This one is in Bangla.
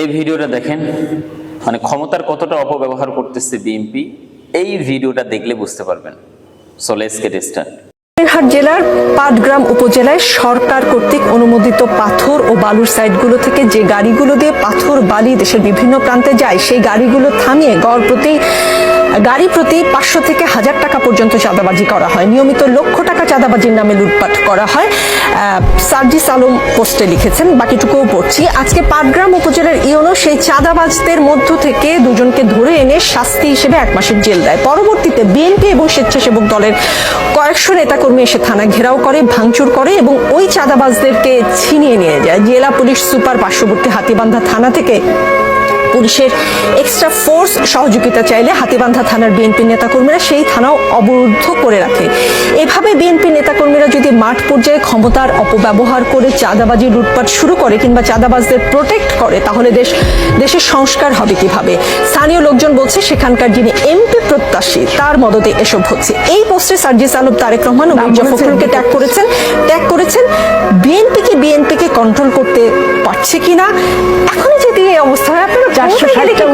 এই ভিডিওটা দেখেন মানে ক্ষমতার কতটা অপব্যবহার করতেছে বিএনপি এই ভিডিওটা দেখলে বুঝতে পারবেন। সো লেটস জেলার পাটগ্রাম উপজেলায় সরকার কর্তৃক অনুমোদিত পাথর ও বালুর সাইটগুলো থেকে যে গাড়িগুলো দিয়ে পাথর বালি দেশের বিভিন্ন প্রান্তে যায়, সেই গাড়িগুলো থামিয়ে গড় প্রতি গাড়ি প্রতি পাঁচশো থেকে হাজার টাকা পর্যন্ত চাঁদাবাজি করা হয়। নিয়মিত লক্ষ টাকা চাঁদাবাজির নামে লুটপাট করা হয়। সার্জিস আলম পোস্টে লিখেছেন, বাকিটুকুও পড়ছি। আজকে পাটগ্রাম উপজেলার ইওনো সেই চাঁদাবাজদের মধ্য থেকে দুজনকে ধরে এনে শাস্তি হিসেবে এক মাসের জেল দেয়। পরবর্তীতে বিএনপি এবং স্বেচ্ছাসেবক দলের কয়েকশো নেতাকর্মী এসে থানা ঘেরাও করে, ভাঙচুর করে এবং ওই চাঁদাবাজদেরকে ছিনিয়ে নিয়ে যায়। জেলা পুলিশ সুপার পার্শ্ববর্তী হাতিবান্ধা থানা থেকে পুলিশের এক্সট্রা ফোর্স সহযোগিতা চাইলে হাতিবান্ধা থানার বিএনপি নেতাকর্মীরা সেই থানাও অবরুদ্ধ করে রাখে। এভাবে বিএনপি নেতাকর্মীরা যদি মাঠ পর্যায়ে ক্ষমতার অপব্যবহার করে চাঁদাবাজি লুটপাট শুরু করে কিংবা চাঁদাবাজদের প্রোটেক্ট করে তাহলে দেশ দেশের সংস্কার হবে কীভাবে? স্থানীয় লোকজন বলছে সেখানকার যিনি এমপি প্রত্যাশী তার মদতে এসব হচ্ছে। এই পোস্টে সার্জিস আলম তারেক রহমান ও মির্জা ফখরুলকে ট্যাগ করেছেন। ট্যাগ করেছেন বিএনপিকে বিএনপিকে কন্ট্রোল করতে পারছে কিনা? এখনই যদি এই অবস্থা হয় আপনারা চারশো ষাটটা